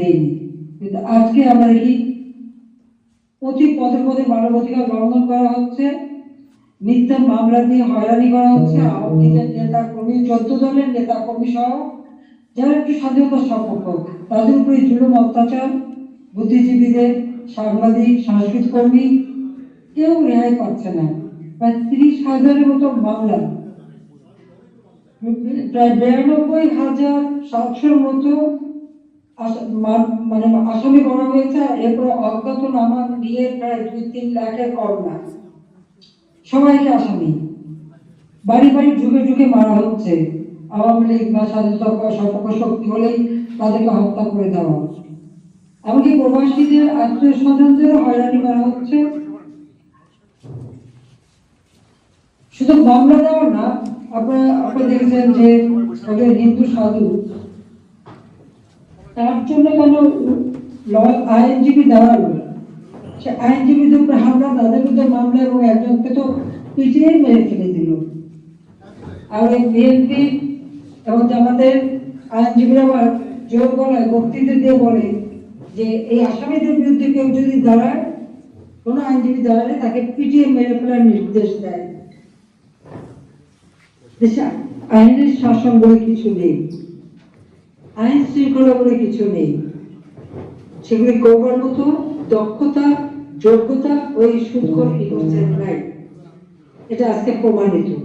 দেয়নি। কিন্তু আজকে আমরা দেখি প্রতি পদে পদে মানবাধিকার লঙ্ঘন করা হচ্ছে, মিথ্যা মামলা দিয়ে হয়রানি করা হচ্ছে, আওয়ামী লীগের নেতা কর্মী চোদ্দ দলের নেতা কর্মী সহ যারা একটু স্বাধীনতার সম্পর্ক তাদের উপরে জুলুম অত্যাচার, বুদ্ধিজীবীদের সাংবাদিক, সাংস্কৃতিক কর্মী, কেউ রেহাই পাচ্ছে না। প্রায় তিরিশ হাজারের মতো মামলা, প্রায় বিরানব্বই হাজার সাতশোর মতো মানে আসামি করা হয়েছে এরপরে অজ্ঞাত নামা নিয়ে প্রায় দুই তিন লাখের করোনা সবাইকে আসামি। বাড়ি বাড়ি ঢুকে ঢুকে মারা হচ্ছে। আওয়ামী লীগ বা স্বাধীনতা সপক্ষ শক্তি হলেই তাদেরকে হত্যা করে দেওয়া। এমনকি প্রবাসীদের আত্মীয় স্বজনদেরও হয়রানি করা হচ্ছে। শুধু মামলা দেওয়া না, আপনারা আপনারা দেখেছেন যে একজন হিন্দু সাধু তার জন্য কেন আইনজীবী দাঁড়াল সে আইনজীবীদের উপরে হামলা, তাদের বিরুদ্ধে মামলা এবং একজনকে তো পিটিয়ে মেরে ফেলে দিল। আর এই বিএনপি এবং আমাদের আইনজীবীরা জোর গলায় বক্তৃতা দিয়ে বলে যে এই আসামিদের বিরুদ্ধে কেউ যদি দাঁড়ায়, কোনো আইনজীবী দাঁড়ালে তাকে পিটিয়ে মেরে ফেলার নির্দেশ দেয়। আইনের শাসন বলে কিছু নেই। আইন শৃঙ্খলা বলে কিছু নেই। সেগুলি করবার মতো, দক্ষতা, যোগ্যতা ওই ইনোসেন্ট নাই। এটা আজকে প্রমাণিত।